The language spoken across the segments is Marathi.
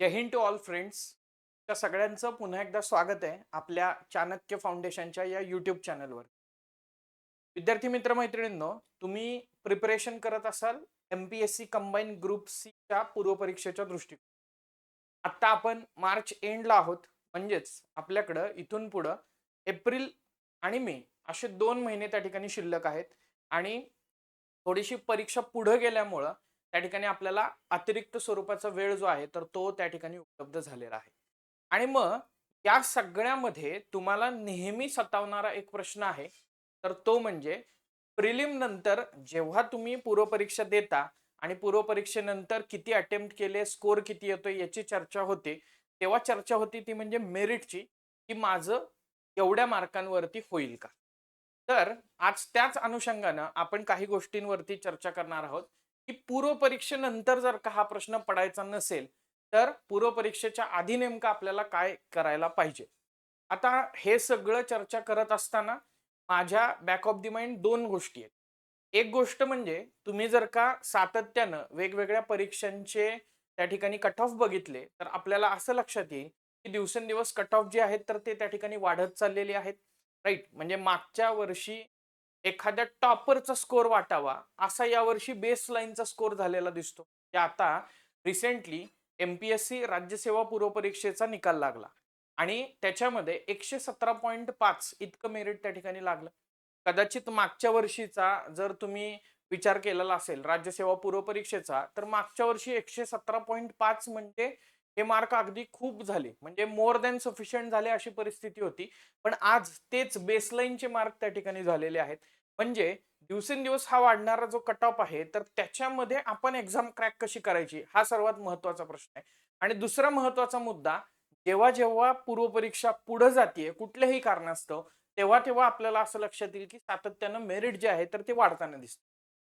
Jai Hind to all friends. त्या सगळ्यांचं पुन्हा एकदा स्वागत आहे आपल्या चाणक्य फाउंडेशनच्या या यूट्यूब चॅनलवर. विद्यार्थी मित्र मैत्रिणींनो तुम्ही प्रिपरेशन करत असाल M P S C combine group सीच्या पूर्वपरीक्षेच्या दृष्टिकोन आत्ता आपण मार्च एंडला आहोत. म्हणजेच आपल्याकडं इथून पुढं एप्रिल आणि मे असे दोन महिने त्या ठिकाणी शिल्लक आहेत. आणि थोडीशी परीक्षा पुढं गेल्यामुळं त्या ठिकाणी आपल्याला अतिरिक्त स्वरूपाचा वेळ जो आहे तर तो त्या ठिकाणी उपलब्ध झालेला आहे. आणि मग या सगळ्यामध्ये तुम्हाला नेहमी सतावणारा एक प्रश्न आहे तर तो म्हणजे प्रिलिम नंतर जेव्हा तुम्ही पूर्वपरीक्षा देता आणि पूर्वपरीक्षेनंतर किती अटेम्प्ट केले स्कोर किती येतो याची चर्चा होते तेव्हा चर्चा होती ती म्हणजे मेरिटची की माझं एवढ्या मार्कांवरती होईल का? तर आज त्याच अनुषंगानं आपण काही गोष्टींवरती चर्चा करणार आहोत. की पूर्वपरीक्षेनंतर जर का हा प्रश्न पडायचा नसेल तर पूर्वपरीक्षेच्या आधी नेमकं आपल्याला काय करायला पाहिजे? आता हे सगळं चर्चा करत असताना माझ्या बॅक ऑफ दी माइंड दोन गोष्टी आहेत. एक गोष्ट म्हणजे तुम्ही जर का सातत्यानं वेगवेगळ्या परीक्षांचे त्या ठिकाणी कट ऑफ बघितले तर आपल्याला असं लक्षात येईल की दिवसेंदिवस कट ऑफ जे आहेत तर ते त्या ठिकाणी वाढत चाललेले आहेत. राईट म्हणजे मागच्या वर्षी एखाद्या टॉपरचा स्कोर वाटावा असा यावर्षी बेस लाईनचा स्कोर झालेला दिसतो. आता recently M P S C राज्यसेवा पूर्वपरीक्षेचा निकाल लागला आणि त्याच्यामध्ये एकशे सतरा पॉईंट पाच इतकं मेरिट त्या ठिकाणी लागलं. कदाचित मागच्या वर्षीचा जर तुम्ही विचार केलेला असेल राज्यसेवा पूर्वपरीक्षेचा तर मागच्या वर्षी एकशे सतरा पॉईंट पाच म्हणजे हे मार्क अगदी खूप झाले. म्हणजे मोर दॅन सफिशियंट झाले अशी परिस्थिती होती. पण आज तेच बेसलाईनचे मार्क त्या ठिकाणी झालेले आहेत. म्हणजे दिवसेंदिवस हा वाढणारा जो कट ऑफ आहे तर त्याच्यामध्ये आपण एक्झाम क्रॅक कशी करायची? हा सर्वात महत्त्वाचा प्रश्न आहे. आणि दुसरा महत्त्वाचा मुद्दा जेव्हा जेव्हा पूर्वपरीक्षा पुढे जाते कुठल्याही कारणास्तव तेव्हा तेव्हा आपल्याला असं लक्षात येईल की सातत्यानं मेरिट जे आहे तर ते वाढताना दिसतं.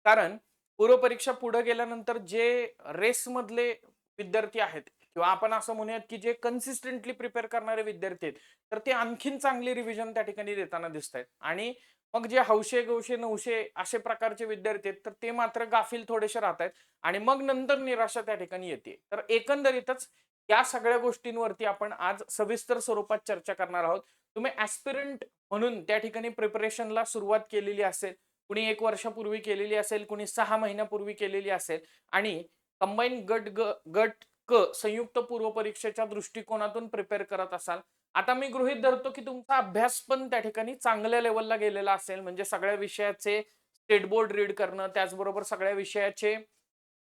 कारण पूर्वपरीक्षा पुढे गेल्यानंतर जे रेसमधले विद्यार्थी आहेत किंवा आपण असं म्हणूयात की जे कन्सिस्टंटली प्रिपेअर करणारे विद्यार्थी आहेत तर ते आणखीन चांगली रिव्हिजन त्या ठिकाणी देताना दिसत आहेत आणि मग जे हौशे गौशे नऊशे असे प्रकारचे विद्यार्थी आहेत तर ते मात्र गाफील थोडेसे राहत आहेत आणि मग नंतर निराशा त्या ठिकाणी येते. तर एकंदरीतच या सगळ्या गोष्टींवरती आपण आज सविस्तर स्वरूपात चर्चा करणार आहोत. तुम्ही ऍस्पिरंट म्हणून त्या ठिकाणी प्रिपरेशनला सुरुवात केलेली असेल कुणी एक वर्षापूर्वी केलेली असेल कुणी सहा महिन्यापूर्वी केलेली असेल आणि कंबाईन गट ग गट क संयुक्त पूर्व परीक्षेच्या दृष्टिकोनातून प्रिपेअर करत असाल. आता मी गृहित धरतो की तुमचा अभ्यास पण त्या ठिकाणी चांगल्या लेवलला गेलेला असेल. म्हणजे सगळ्या विषयाचे स्टेट बोर्ड रीड करणं त्याचबरोबर सगळ्या विषयाचे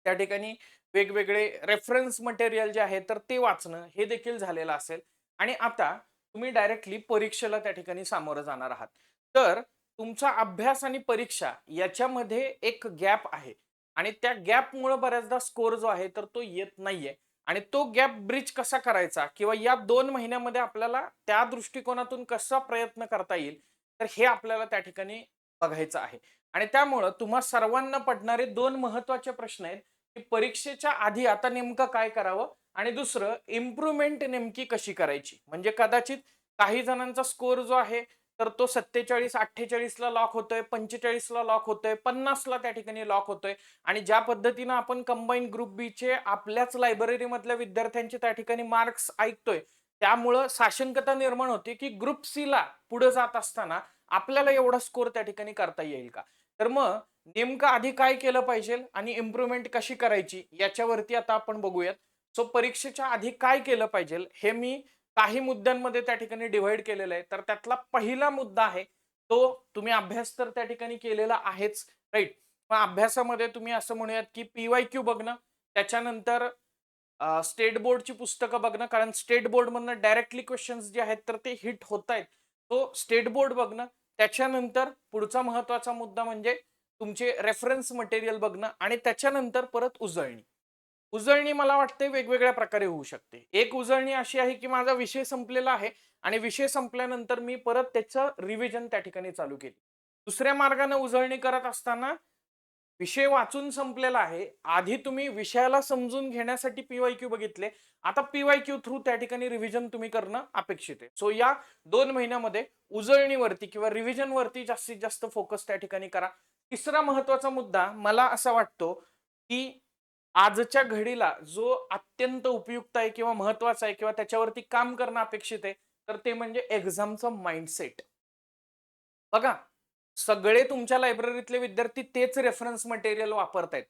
त्या ठिकाणी वेगवेगळे रेफरन्स मटेरियल जे आहे तर ते वाचणं हे देखील झालेलं असेल. आणि आता तुम्ही डायरेक्टली परीक्षेला त्या ठिकाणी सामोरं जाणार आहात. तर तुमचा अभ्यास आणि परीक्षा याच्यामध्ये एक गॅप आहे. आणि त्या गॅपमुळे बऱ्याचदा स्कोर जो आहे तर तो येत नाहीये. आणि तो गॅप ब्रिज कसा करायचा किंवा या दोन महिन्यामध्ये आपल्याला त्या दृष्टिकोनातून कसा प्रयत्न करता येईल तर हे आपल्याला त्या ठिकाणी बघायचं आहे. आणि त्यामुळं तुम्हा सर्वांना पडणारे दोन महत्त्वाचे प्रश्न आहेत की परीक्षेच्या आधी आता नेमकं काय करावं आणि दुसरं इम्प्रुव्हमेंट नेमकी कशी करायची? म्हणजे कदाचित काही जणांचा स्कोर जो आहे तर तो सत्तेचाळीस अठ्ठेचाळीसला लॉक होतोय पंचेचाळीस ला लॉक होतोय पन्नास ला त्या ठिकाणी लॉक होतोय. आणि ज्या पद्धतीनं आपण कंबाईन ग्रुप बी चे आपल्याच लायब्ररी मधल्या विद्यार्थ्यांचे त्या ठिकाणी मार्क्स ऐकतोय त्यामुळं साशंकता निर्माण होते की ग्रुप सी ला पुढे जात असताना आपल्याला एवढा स्कोर त्या ठिकाणी करता येईल का? तर मग नेमकं आधी काय केलं पाहिजे आणि इम्प्रुव्हमेंट कशी करायची याच्यावरती आता आपण बघूयात. सो परीक्षेच्या आधी काय केलं पाहिजे हे मी काही मुद्द्यांमध्ये त्या ठिकाणी डिव्हाइड केलेलं आहे. तर त्यातला पहिला मुद्दा आहे तो तुम्ही अभ्यास तर त्या ठिकाणी केलेला आहेच राईट मग अभ्यासामध्ये तुम्ही असं म्हणूयात की पीवाय क्यू बघणं त्याच्यानंतर स्टेट बोर्डची पुस्तकं बघणं कारण स्टेट बोर्डमधनं डायरेक्टली क्वेश्चन्स जे आहेत तर ते हिट होत आहेत तो स्टेट बोर्ड बघणं त्याच्यानंतर पुढचा महत्त्वाचा मुद्दा म्हणजे तुमचे रेफरन्स मटेरियल बघणं आणि त्याच्यानंतर परत उजळणी. उजळणी मला वाटते वेगवेगळ्या प्रकारे होऊ शकते. एक उजळणी अशी आहे की माझा विषय संपलेला आहे आणि विषय संपल्यानंतर मी परत त्याचं रिव्हिजन त्या ठिकाणी चालू केली. दुसऱ्या मार्गाने उजळणी करत असताना विषय वाचून संपलेला आहे. आधी तुम्ही विषयाला समजून घेण्यासाठी पीवाय क्यू बघितले. आता पीवाय क्यू थ्रू त्या ठिकाणी रिव्हिजन तुम्ही करणं अपेक्षित आहे. सो या दोन महिन्यामध्ये उजळणीवरती किंवा रिव्हिजनवरती जास्तीत जास्त फोकस त्या ठिकाणी करा. तिसरा महत्त्वाचा मुद्दा मला असा वाटतो की आजच्या घडीला जो अत्यंत उपयुक्त आहे किंवा महत्त्वाचा आहे किंवा त्याच्यावरती काम करणं अपेक्षित आहे तर ते म्हणजे एक्झामचं माइंडसेट बघा सगळे तुमच्या लायब्ररीतले विद्यार्थी तेच रेफरन्स मटेरियल वापरतायत.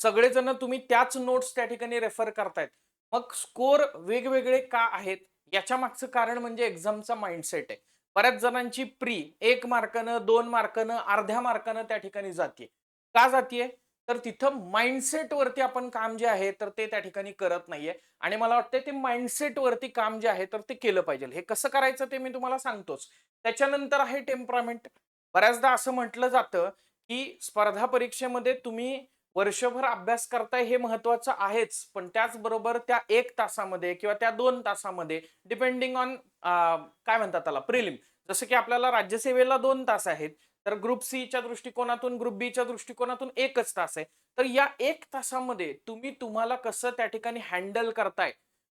सगळेजण तुम्ही त्याच नोट्स त्या ठिकाणी रेफर करतायत. मग स्कोर वेगवेगळे का आहेत? याच्या मागचं कारण म्हणजे एक्झामचा माइंडसेट आहे. बऱ्याच जणांची प्री एक मार्कानं दोन मार्कानं अर्ध्या मार्कानं त्या ठिकाणी जाते का जातीये? तर तिथं माइंडसेट वरती आपण काम जे आहे तर ते त्या ठिकाणी करत नाहीये. आणि मला वाटतं ते माइंडसेट वरती काम जे आहे तर ते केलं पाहिजे. हे कसं करायचं ते मी तुम्हाला सांगतोच. त्याच्यानंतर आहे टेम्परामेंट बऱ्याचदा असं म्हटलं जातं की स्पर्धा परीक्षेमध्ये तुम्ही वर्षभर अभ्यास करताय हे महत्वाचं आहेच. पण त्याचबरोबर त्या एक तासामध्ये किंवा त्या दोन तासामध्ये डिपेंडिंग ऑन काय म्हणतात त्याला प्रिलिम जसं की आपल्याला राज्यसेवेला दोन तास आहेत. तर ग्रुप सीच्या दृष्टिकोनातून ग्रुप बीच्या दृष्टिकोनातून एकच तास आहे. तर या एक तासामध्ये तुम्ही तुम्हाला कसं त्या ठिकाणी हँडल करताय?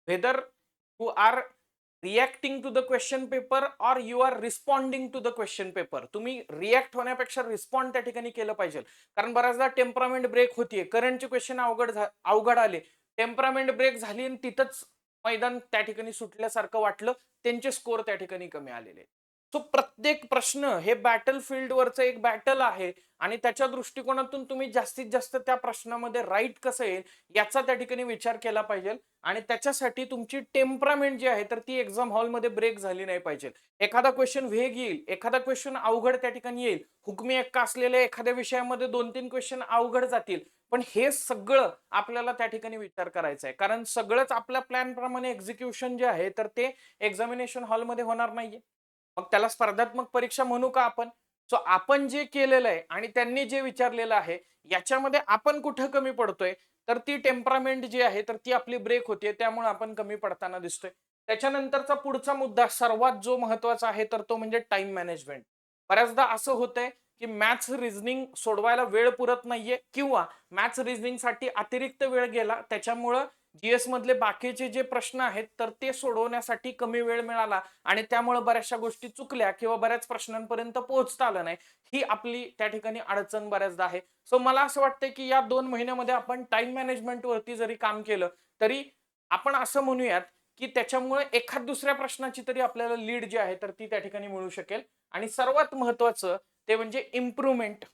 Whether you are reacting to the question paper or you are responding to the question paper तुम्ही रिॲक्ट होण्यापेक्षा रिस्पॉन्ड त्या ठिकाणी केलं पाहिजे. कारण बऱ्याचदा टेम्परामेंट ब्रेक होतीये. करंटचे क्वेश्चन अवघड अवघड आले. टेम्परामेंट ब्रेक झाली आणि तिथंच मैदान त्या ठिकाणी सुटल्यासारखं वाटलं. त्यांचे स्कोर त्या ठिकाणी कमी आलेले सो प्रत्येक प्रश्न हे बॅटल फील्डवरचं एक बॅटल आहे आणि त्याच्या दृष्टिकोनातून तुम्ही जास्तीत जास्त त्या प्रश्नामध्ये राईट कसं येईल याचा त्या ठिकाणी विचार केला पाहिजे. आणि त्याच्यासाठी तुमची टेम्परामेंट जी आहे तर ती एक्झाम हॉलमध्ये ब्रेक झाली नाही पाहिजे. एखादा क्वेश्चन वेग येईल एखादा क्वेश्चन अवघड त्या ठिकाणी येईल. हुकमी एक्का असलेल्या एखाद्या विषयामध्ये दोन तीन क्वेश्चन अवघड जातील. पण हे सगळं आपल्याला त्या ठिकाणी विचार करायचा आहे. कारण सगळंच आपल्या प्लॅन प्रमाणे एक्झिक्युशन जे आहे तर ते एक्झामिनेशन हॉलमध्ये होणार नाहीये. मग त्याला स्पर्धात्मक परीक्षा म्हणू का आपण? सो आपण जे केलेलं आहे आणि त्यांनी जे विचारलेलं आहे याच्यामध्ये आपण कुठं कमी पडतोय? तर ती टेम्परामेंट जी आहे तर ती आपली ब्रेक होते त्यामुळे आपण कमी पडताना दिसतोय. त्याच्यानंतरचा पुढचा मुद्दा सर्वात जो महत्त्वाचा आहे तर तो म्हणजे टाइम मॅनेजमेंट बऱ्याचदा असं होतंय की मॅथ्स रिझनिंग सोडवायला वेळ पुरत नाहीये किंवा मॅथ्स रिझनिंगसाठी अतिरिक्त वेळ गेला त्याच्यामुळं जीएस मधले बाकीचे जे प्रश्न आहेत तर ते सोडवण्यासाठी कमी वेळ मिळाला आणि त्यामुळे बऱ्याचशा गोष्टी चुकल्या किंवा बऱ्याच प्रश्नांपर्यंत पोहोचता आलं नाही. ही आपली त्या ठिकाणी अडचण बऱ्याचदा आहे. सो मला असं वाटतं की या दोन महिन्यामध्ये आपण टाइम मॅनेजमेंट वरती जरी काम केलं तरी आपण असं म्हणूयात की त्याच्यामुळे एखाद दुसऱ्या प्रश्नाची तरी आपल्याला लीड जी आहे तर ती त्या ठिकाणी मिळू शकेल. आणि सर्वात महत्वाचं ते म्हणजे इम्प्रुव्हमेंट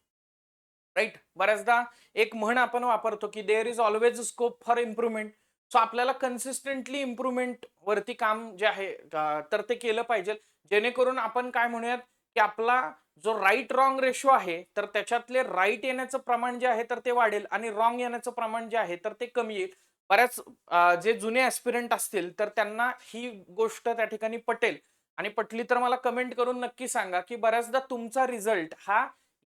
राईट बऱ्याचदा एक म्हण आपण वापरतो की there is always scope for improvement so आपल्याला कन्सिस्टंटली इम्प्रुव्हमेंट वरती काम जे आहे तर ते केलं पाहिजे. जेणेकरून आपण काय म्हणूयात की आपला जो राईट रॉंग रेशो आहे तर त्याच्यातले राईट येण्याचं प्रमाण जे आहे तर ते वाढेल आणि रॉंग येण्याचं प्रमाण जे आहे तर ते कमी येईल. बऱ्याच जे जुने ऍस्पिरंट असतील तर त्यांना ही गोष्ट त्या ठिकाणी पटेल. आणि पटली तर मला कमेंट करून नक्की सांगा की बऱ्याचदा तुमचा रिझल्ट हा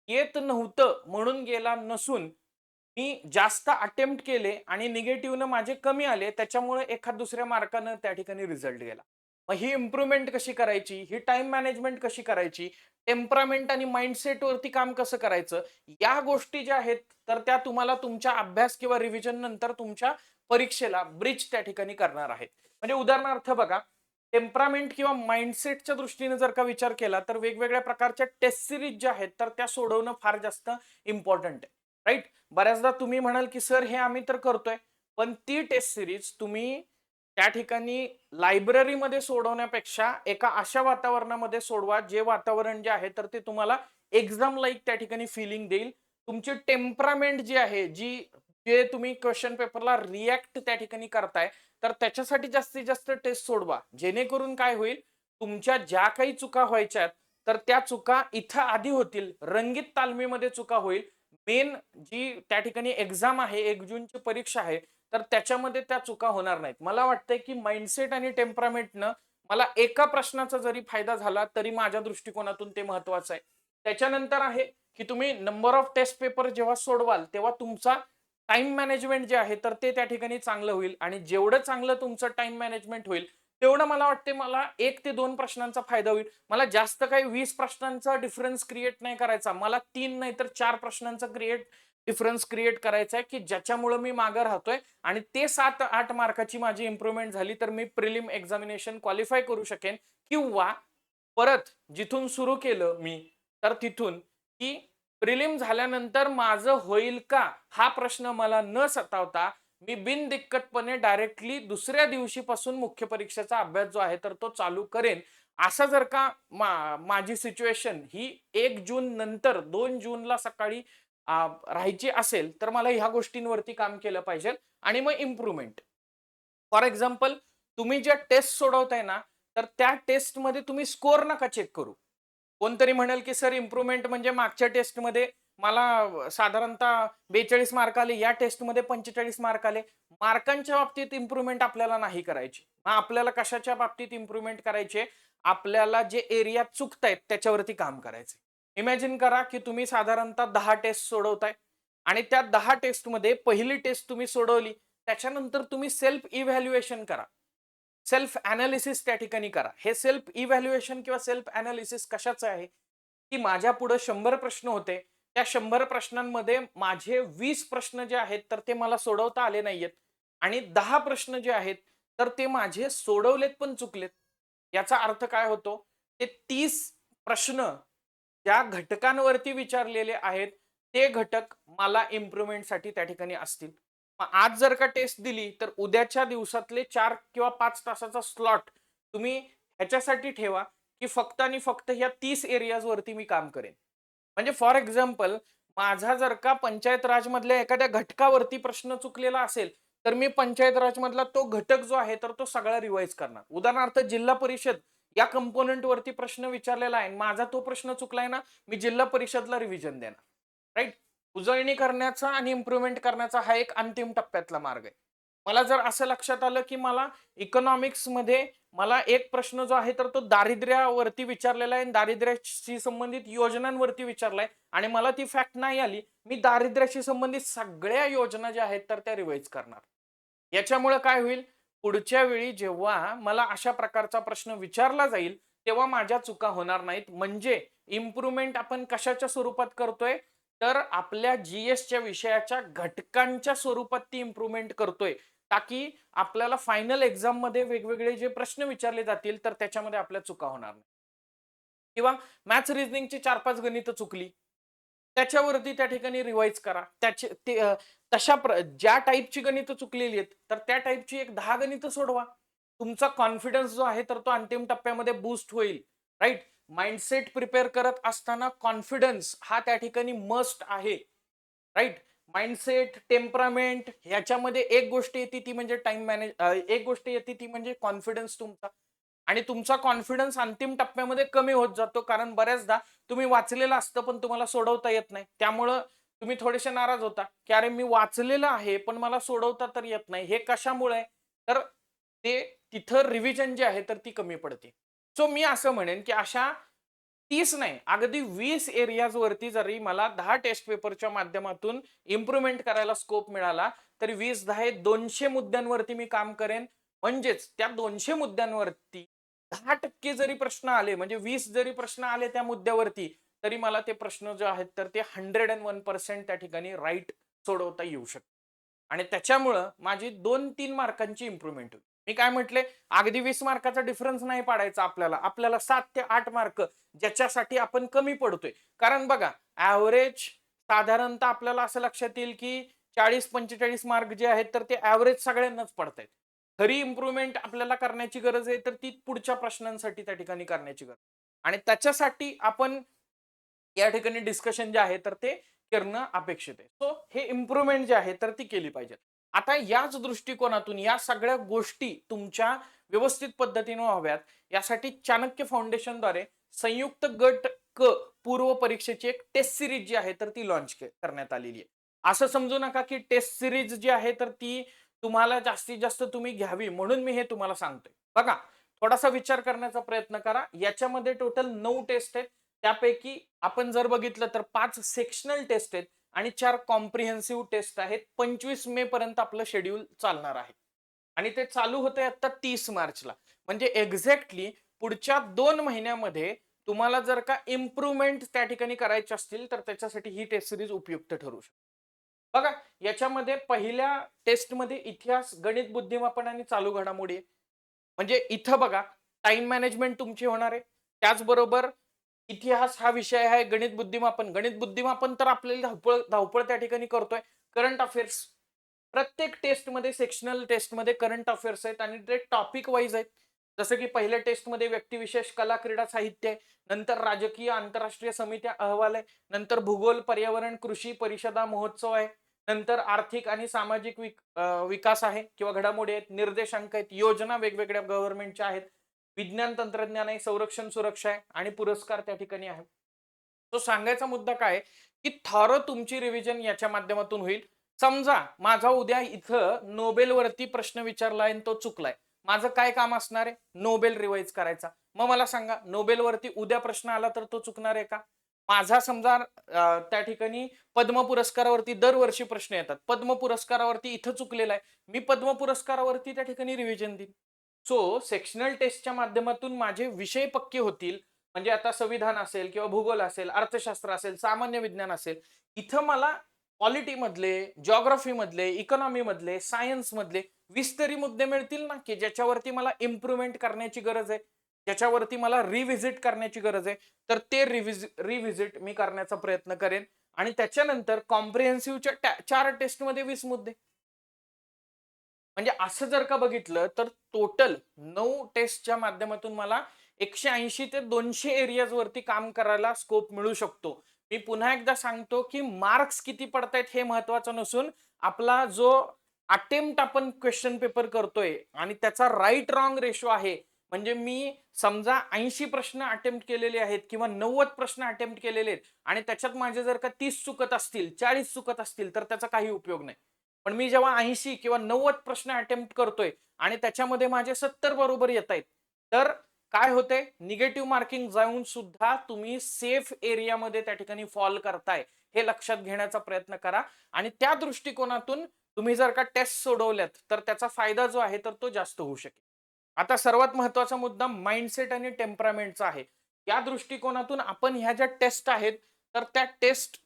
येत नव्हतं म्हणून गेला नसून मी जास्त अटेम्प्ट केले आणि निगेटिव्हनं माझे कमी आले त्याच्यामुळे एखाद दुसऱ्या मार्कानं त्या ठिकाणी रिझल्ट गेला. मग ही इम्प्रुव्हमेंट कशी करायची? ही टाइम मॅनेजमेंट कशी करायची? टेम्परामेंट आणि माइंडसेट वरती काम कसं करायचं? या गोष्टी ज्या आहेत तर त्या तुम्हाला तुमच्या अभ्यास किंवा रिव्हिजन नंतर तुमच्या परीक्षेला ब्रिज त्या ठिकाणी करणार आहेत. म्हणजे उदाहरणार्थ बघा टेम्परामेंट किंवा माइंडसेटच्या दृष्टीने जर का विचार केला तर वेगवेगळ्या प्रकारच्या टेस्ट सिरीज ज्या आहेत तर त्या सोडवणं फार जास्त इम्पॉर्टंट आहे. राईट बऱ्याचदा तुम्ही म्हणाल की सर हे आम्ही तर करतोय. पण ती टेस्ट सिरीज तुम्ही त्या ठिकाणी लायब्ररीमध्ये सोडवण्यापेक्षा एका अशा वातावरणामध्ये सोडवा जे वातावरण जे आहे तर ते तुम्हाला एक्झाम लाईक त्या ठिकाणी फिलिंग देईल. तुमची टेम्परामेंट जी आहे जी जे तुम्ही क्वेश्चन पेपरला रिॲक्ट त्या ठिकाणी करताय तर त्याच्यासाठी जास्तीत जास्त टेस्ट सोडवा. जेणेकरून काय होईल तुमच्या ज्या काही चुका व्हायच्यात तर त्या चुका इथं आधी होतील. रंगीत तालमीमध्ये चुका होईल. मेन जी त्या ठिकाणी एक्झाम आहे एक जूनची परीक्षा आहे तर त्याच्यामध्ये त्या चुका होणार नाहीत. मला वाटतंय की माइंडसेट आणि टेम्परामेंटनं मला एका प्रश्नाचा जरी फायदा झाला तरी माझ्या दृष्टिकोनातून ते महत्वाचं आहे. त्याच्यानंतर आहे की तुम्ही नंबर ऑफ टेस्ट पेपर जेव्हा सोडवाल तेव्हा तुमचा टाइम मॅनेजमेंट जे आहे तर ते त्या ठिकाणी चांगलं होईल. आणि जेवढं चांगलं तुमचं टाइम मॅनेजमेंट होईल तेवढं मला वाटते मला एक ते दोन प्रश्नांचा फायदा होईल. मला जास्त काही वीस प्रश्नांचा डिफरन्स क्रिएट नाही करायचा. मला तीन नाही तर चार प्रश्नांचा क्रिएट डिफरन्स क्रिएट करायचा आहे की ज्याच्यामुळे मी मागं राहतोय आणि ते सात आठ मार्काची माझी इम्प्रुव्हमेंट झाली तर मी प्रिलिम एक्झामिनेशन क्वालिफाय करू शकेन. किंवा परत जिथून सुरू केलं मी तर तिथून की प्रिलिम झाल्यानंतर माझं होईल का हा प्रश्न मला न सतावता मी बिनदिक्कतपणे डायरेक्टली दुसऱ्या दिवशीपासून मुख्य परीक्षेचा अभ्यास जो आहे तर तो चालू करेन. असं जर का मा, माझी सिच्युएशन ही एक जून नंतर दोन जूनला सकाळी राहायची असेल तर मला ह्या गोष्टींवरती काम केलं पाहिजे आणि मग इम्प्रुव्हमेंट फॉर एक्झाम्पल तुम्ही ज्या टेस्ट सोडवताय ना तर त्या टेस्टमध्ये तुम्ही स्कोअर नका चेक करू. कोणतरी म्हणेल की सर इम्प्रुव्हमेंट म्हणजे मागच्या टेस्टमध्ये मला साधारणतः बेचाळीस मार्क आले या टेस्टमध्ये पंचेचाळीस मार्क आले. मार्कांच्या बाबतीत इम्प्रुव्हमेंट आपल्याला नाही करायची. मग आपल्याला कशाच्या बाबतीत इम्प्रुव्हमेंट करायचे? आपल्याला जे एरिया चुकतायत त्याच्यावरती काम करायचे इमॅजिन करा की तुम्ही साधारणतः दहा टेस्ट सोडवताय आणि त्या दहा टेस्टमध्ये पहिली टेस्ट तुम्ही सोडवली त्याच्यानंतर तुम्ही सेल्फ इव्हॅल्युएशन करा. सेल्फ अनालिसिस त्या ठिकाणी करा. हे सेल्फ इव्हॅल्युएशन किंवा सेल्फ अनालिसिस कशाचं आहे? की माझ्या पुढे शंभर प्रश्न होते. त्या शंभर प्रश्नांमध्ये माझे वीस प्रश्न जे आहेत तर ते मला सोडवता आले नाहीयेत. आणि दहा प्रश्न जे आहेत तर ते माझे सोडवलेत पण चुकलेत. याचा अर्थ काय होतो? ते तीस प्रश्न ज्या घटकांवरती विचारलेले आहेत ते घटक मला इम्प्रुव्हमेंटसाठी त्या ठिकाणी असतील. आज जर का टेस्ट दिली तर उद्याच्या दिवसातले चार किंवा पाच तासाचा स्लॉट तुम्ही ह्याच्यासाठी ठेवा की फक्त आणि फक्त ह्या तीस एरियाज वरती मी काम करेन. म्हणजे फॉर एक्झाम्पल माझा जर का पंचायत राज मधल्या एखाद्या घटकावरती प्रश्न चुकलेला असेल तर मी पंचायत राज मधला तो घटक जो आहे तर तो सगळा रिवाईज करणार. उदाहरणार्थ जिल्हा परिषद या कंपोनंट वरती प्रश्न विचारलेला आहे माझा तो प्रश्न चुकलाय ना मी जिल्हा परिषदला रिव्हिजन देणार. राईट उजळणी करण्याचा आणि इम्प्रुव्हमेंट करण्याचा हा एक अंतिम टप्प्यातला मार्ग आहे. मला जर असं लक्षात आलं की मला इकॉनॉमिक्समध्ये मला एक प्रश्न जो आहे तर तो दारिद्र्यावरती विचारलेला आहे दारिद्र्याशी संबंधित योजनांवरती विचारलाय आणि मला ती फॅक्ट नाही आली मी दारिद्र्याशी संबंधित सगळ्या योजना ज्या आहेत तर त्या रिवाईज करणार. याच्यामुळे काय होईल? पुढच्या वेळी जेव्हा मला अशा प्रकारचा प्रश्न विचारला जाईल तेव्हा माझ्या चुका होणार नाहीत. म्हणजे इम्प्रुव्हमेंट आपण कशाच्या स्वरूपात करतोय? तर आपल्या जीएसच्या विषयाच्या घटकांच्या स्वरूपात ती इम्प्रुव्हमेंट करतोय. ताकी आपल्याला फायनल एक्झाममध्ये वेगवेगळे जे प्रश्न विचारले जातील तर त्याच्यामध्ये आपल्या चुका होणार नाही. किंवा मॅथ्स रिजनिंगची चार पाच गणितं चुकली त्याच्यावरती त्या ठिकाणी रिवाईज करा. त्याचे ते तशा प्र ज्या टाईपची गणितं चुकलेली आहेत तर त्या टाईपची एक दहा गणितं सोडवा. तुमचा कॉन्फिडन्स जो आहे तर तो अंतिम टप्प्यामध्ये बूस्ट होईल. राईट माइंडसेट प्रिपेअर करत असताना कॉन्फिडन्स हा त्या ठिकाणी मस्ट आहे. राईट माइंडसेट टेम्परामेंट ह्याच्यामध्ये एक गोष्ट येते ती म्हणजे टाइम मॅनेज एक गोष्ट येते ती म्हणजे कॉन्फिडन्स तुमचा. आणि तुमचा कॉन्फिडन्स अंतिम टप्प्यामध्ये कमी होत जातो कारण बऱ्याचदा तुम्ही वाचलेलं असतं पण तुम्हाला सोडवता येत नाही. त्यामुळं तुम्ही थोडेसे नाराज होता की अरे मी वाचलेलं आहे पण मला सोडवता तर येत नाही. हे कशामुळे? तर ते तिथं रिव्हिजन जे आहे तर ती कमी पडते. सो मी असं म्हणेन की अशा तीस नाही. अगदी वीस एरियाज वरती जरी मला दहा टेस्ट पेपरच्या माध्यमातून इम्प्रुव्हमेंट करायला स्कोप मिळाला तरी वीस दहा हे दोनशे मुद्द्यांवरती मी काम करेन. म्हणजेच त्या दोनशे मुद्द्यांवरती दहा टक्के जरी प्रश्न आले म्हणजे वीस जरी प्रश्न आले त्या मुद्द्यावरती तरी मला ते प्रश्न जे आहेत तर ते हंड्रेड अँड वन पर्सेंट त्या ठिकाणी राईट सोडवता येऊ शकते आणि त्याच्यामुळं माझी दोन तीन मार्कांची इम्प्रुव्हमेंट होईल. मी काय म्हटले? अगदी वीस मार्काचा डिफरन्स नाही पाडायचा आपल्याला. आपल्याला सात ते आठ मार्क ज्याच्यासाठी आपण कमी पडतोय. कारण बघा ऍव्हरेज साधारणतः आपल्याला असं लक्षात येईल की चाळीस पंचेचाळीस मार्क जे आहेत तर ते ऍव्हरेज सगळ्यांनाच पडत आहेत खरी इम्प्रुव्हमेंट आपल्याला करण्याची गरज आहे तर ती पुढच्या प्रश्नांसाठी त्या ठिकाणी करण्याची गरज. आणि त्याच्यासाठी आपण या ठिकाणी डिस्कशन जे आहे तर ते करणं अपेक्षित आहे. सो हे इम्प्रुव्हमेंट जे आहे तर ती केली पाहिजे आता याच दृष्टिकोनातून या सगळ्या गोष्टी तुमच्या व्यवस्थित पद्धतीने व्हाव्यात. यासाठी चाणक्य फाउंडेशनद्वारे संयुक्त गट क पूर्व परीक्षेची एक टेस्ट सिरीज जी आहे तर ती लॉन्च करण्यात आलेली आहे. असं समजू नका की टेस्ट सिरीज जी आहे तर ती तुम्हाला जास्तीत जास्त तुम्ही घ्यावी म्हणून मी हे तुम्हाला सांगतोय. बघा थोडासा विचार करण्याचा प्रयत्न करा. याच्यामध्ये टोटल नऊ टेस्ट आहेत. त्यापैकी आपण जर बघितलं तर पाच सेक्शनल टेस्ट आहेत. आणि चार कॉम्प्रिहेन्सिव्ह टेस्ट आहेत. पंचवीस मे पर्यंत आपलं शेड्यूल चालणार आहे. आणि ते चालू होते आता तीस मार्चला. म्हणजे एक्झॅक्टली पुढच्या दोन महिन्यामध्ये तुम्हाला जर का इम्प्रुव्हमेंट त्या ठिकाणी करायचे असतील तर त्याच्यासाठी ही टेस्ट सिरीज उपयुक्त ठरू शकते. बघा याच्यामध्ये पहिल्या टेस्टमध्ये इतिहास गणित बुद्धिमापन आणि चालू घडामोडी आहे. म्हणजे इथं बघा टाइम मॅनेजमेंट तुमची होणार आहे. त्याचबरोबर इतिहास हा विषय आहे गणित बुद्धिमापन. गणित बुद्धिमापन तर आपल्याला धावपळ धावपळ त्या ठिकाणी करतोय. करंट अफेअर्स प्रत्येक टेस्टमध्ये सेक्शनल टेस्टमध्ये करंट अफेअर्स आहेत आणि ते टॉपिक वाईज आहेत. जसं की पहिल्या टेस्टमध्ये व्यक्तिविशेष कला क्रीडा साहित्य आहे. नंतर राजकीय आंतरराष्ट्रीय समित्या अहवाल आहे. नंतर भूगोल पर्यावरण कृषी परिषदा महोत्सव आहे. नंतर आर्थिक आणि सामाजिक विक विकास आहे किंवा घडामोडी आहेत. निर्देशांक आहेत. योजना वेगवेगळ्या गव्हर्नमेंटच्या आहेत. विज्ञान तंत्रज्ञान आहे संरक्षण सुरक्षा आहे आणि पुरस्कार त्या ठिकाणी आहे. तो सांगायचा मुद्दा काय की थारो तुमची रिव्हिजन याच्या माध्यमातून होईल. समजा माझा उद्या इथं नोबेलवरती प्रश्न विचारलाय आणि तो चुकलाय. माझं काय काम असणार आहे? नोबेल रिवाईज करायचा. मग मला सांगा नोबेलवरती उद्या प्रश्न आला तर तो चुकणार आहे का? माझा समजा त्या ठिकाणी पद्म पुरस्कारावरती दरवर्षी प्रश्न येतात. पद्म पुरस्कारावरती इथं चुकलेला आहे. मी पद्म पुरस्कारावरती त्या ठिकाणी रिव्हिजन देईन. सो सेक्शनल टेस्टच्या माध्यमातून माझे विषय पक्के होतील. म्हणजे आता संविधान असेल किंवा भूगोल असेल अर्थशास्त्र असेल सामान्य विज्ञान असेल. इथं मला पॉलिटी मधले इकॉनॉमीमधले सायन्समधले इकॉनॉमी मधले सायन्स मधले वीस तरी मुद्दे मिळतील ना की ज्याच्यावरती मला इम्प्रुव्हमेंट करण्याची गरज आहे. ज्याच्यावरती मला रिव्हिजिट करण्याची गरज आहे. तर ते रिव्हिज रिव्हिजिट मी करण्याचा प्रयत्न करेन. आणि त्याच्यानंतर कॉम्प्रिहेन्सिव्हच्या चार टेस्टमध्ये वीस मुद्दे. म्हणजे असं जर का बघितलं तर टोटल नऊ टेस्टच्या माध्यमातून मला एकशे ऐंशी ते दोनशे एरियाज वरती काम करायला स्कोप मिळू शकतो. मी पुन्हा एकदा सांगतो की मार्क्स किती पडतायत हे महत्वाचं नसून आपला जो अटेम्प्ट आपण क्वेश्चन पेपर करतोय आणि त्याचा राईट रॉंग रेशो आहे म्हणजे मी समजा ऐंशी प्रश्न अटेम्प्ट केलेले आहेत किंवा नव्वद प्रश्न अटेम्प्ट केलेले आहेत आणि त्याच्यात माझे जर का तीस चुकत असतील चाळीस चुकत असतील तर त्याचा काही उपयोग नाही. पण मी जेव्हा ऐंशी किंवा नव्वद प्रश्न अटेम्प्ट करतोय आणि त्याच्यामध्ये माझे सत्तर बरोबर येत आहेत तर काय होते? निगेटिव्ह मार्किंग जाऊन सुद्धा तुम्ही सेफ एरियामध्ये त्या ठिकाणी फॉल करताय. हे लक्षात घेण्याचा प्रयत्न करा आणि त्या दृष्टिकोनातून तुम्ही जर का टेस्ट सोडवल्यात तर त्याचा फायदा जो आहे तर तो जास्त होऊ शकेल. आता सर्वात महत्त्वाचा मुद्दा माइंडसेट आणि टेम्परामेंटचा आहे. या दृष्टिकोनातून आपण ह्या ज्या टेस्ट आहेत तर त्या टेस्ट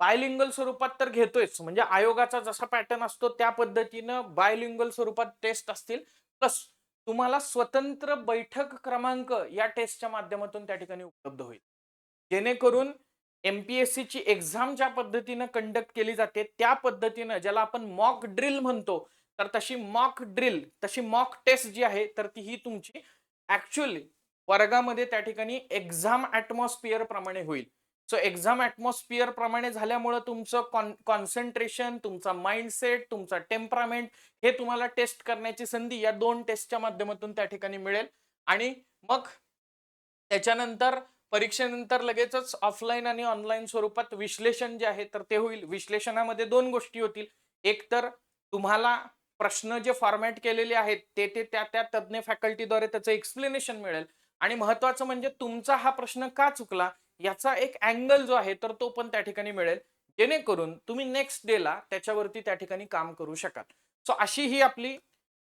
बायलिंगल स्वरूपात तर घेतोयच. म्हणजे आयोगाचा जसा पॅटर्न असतो त्या पद्धतीनं बायलिंगल स्वरूपात टेस्ट असतील. प्लस तुम्हाला स्वतंत्र बैठक क्रमांक या टेस्टच्या माध्यमातून त्या ठिकाणी उपलब्ध होईल. जेणेकरून एमपीएससी ची एक्झाम ज्या पद्धतीनं कंडक्ट केली जाते त्या पद्धतीनं ज्याला आपण मॉक ड्रिल म्हणतो तर तशी मॉक ड्रिल तशी मॉक टेस्ट जी आहे तर ती ही तुमची ऍक्च्युअली वर्गामध्ये त्या ठिकाणी एक्झाम ऍटमॉस्फिअर प्रमाणे होईल. सो एक्झाम ॲटमॉस्फिअर प्रमाणे झाल्यामुळं तुमचं कॉन कॉन्सन्ट्रेशन तुमचा माइंडसेट तुमचा टेम्परामेंट हे तुम्हाला टेस्ट करण्याची संधी या दोन टेस्टच्या माध्यमातून त्या ठिकाणी मिळेल. आणि मग त्याच्यानंतर परीक्षेनंतर लगेचच ऑफलाईन आणि ऑनलाईन स्वरूपात विश्लेषण जे आहे तर ते होईल. विश्लेषणामध्ये दोन गोष्टी होतील. एक तर तुम्हाला प्रश्न जे फॉर्मॅट केलेले आहेत ते ते त्या त्या तज्ज्ञ फॅकल्टीद्वारे त्याचं एक्सप्लेनेशन मिळेल. आणि महत्वाचं म्हणजे तुमचा हा प्रश्न का चुकला? याचा एक अँगल जो आहे तर तो पण त्या ठिकाणी मिळेल. जेणेकरून तुम्ही नेक्स्ट डेला त्याच्यावरती त्या ठिकाणी काम करू शकाल. सो अशी ही आपली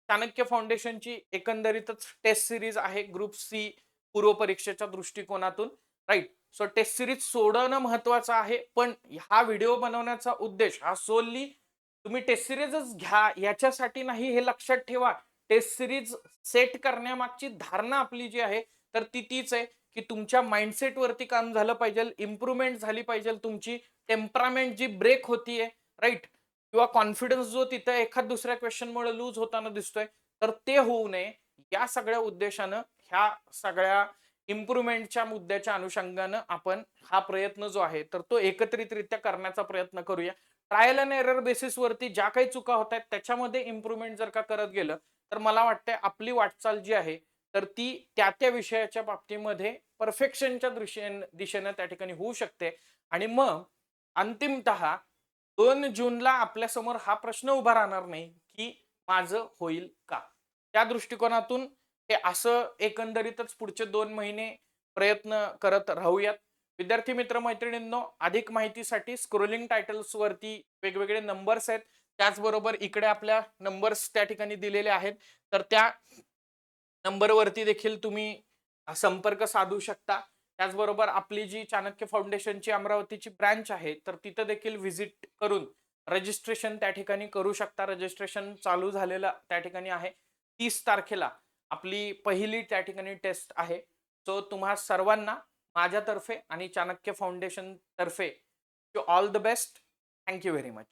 चाणक्य फाउंडेशनची एकंदरीतच टेस्ट सिरीज आहे ग्रुप सी पूर्व परीक्षेच्या दृष्टिकोनातून. राईट सो टेस्ट सिरीज सोडवणं महत्वाचं आहे पण हा व्हिडिओ बनवण्याचा उद्देश हा सोलली तुम्ही टेस्ट सिरीजच घ्या याच्यासाठी नाही हे लक्षात ठेवा. टेस्ट सिरीज सेट करण्यामागची धारणा आपली जी आहे तर ती तीच आहे. की तुमच्या माइंडसेट वरती काम झालं पाहिजे इम्प्रुव्हमेंट झाली पाहिजे तुमची टेम्परामेंट जी ब्रेक होतीये राईट किंवा कॉन्फिडन्स जो तिथं एखाद दुसऱ्या क्वेश्चनमुळे लूज होताना दिसतोय तर ते होऊ नये. या सगळ्या उद्देशानं ह्या सगळ्या इम्प्रुव्हमेंटच्या मुद्द्याच्या अनुषंगानं आपण हा प्रयत्न जो आहे तर तो एकत्रितरित्या करण्याचा प्रयत्न करूया. ट्रायल अँड एरर बेसिसवरती ज्या काही चुका होत आहेत त्याच्यामध्ये इम्प्रुव्हमेंट जर का करत गेलं तर मला वाटतंय आपली वाटचाल जी आहे तर ती त्या त्या विषयाच्या बाबतीमध्ये परफेक्शनच्या दिशेन दिशेनं त्या ठिकाणी होऊ शकते. आणि मग अंतिमत दोन जूनला आपल्यासमोर हा प्रश्न उभा राहणार नाही की माझं होईल का? त्या दृष्टिकोनातून हे असं एकंदरीतच पुढचे दोन महिने प्रयत्न करत राहूयात. विद्यार्थी मित्र मैत्रिणींनो अधिक माहितीसाठी स्क्रोलिंग टायटल्स वरती वेगवेगळे नंबर्स आहेत. त्याचबरोबर इकडे आपल्या नंबर्स त्या ठिकाणी दिलेले आहेत. तर त्या नंबरवरती देखील तुम्ही संपर्क साधू शकता. त्याचबरोबर आपली जी चाणक्य फाउंडेशनची अमरावतीची ब्रँच आहे तर तिथं देखील व्हिजिट करून रजिस्ट्रेशन त्या ठिकाणी करू शकता. रजिस्ट्रेशन चालू झालेलं त्या ठिकाणी आहे. तीस तारखेला आपली पहिली त्या ठिकाणी टेस्ट आहे. सो तुम्हा सर्वांना माझ्यातर्फे आणि चाणक्य फाउंडेशन तर्फे all the best. Thank you very much.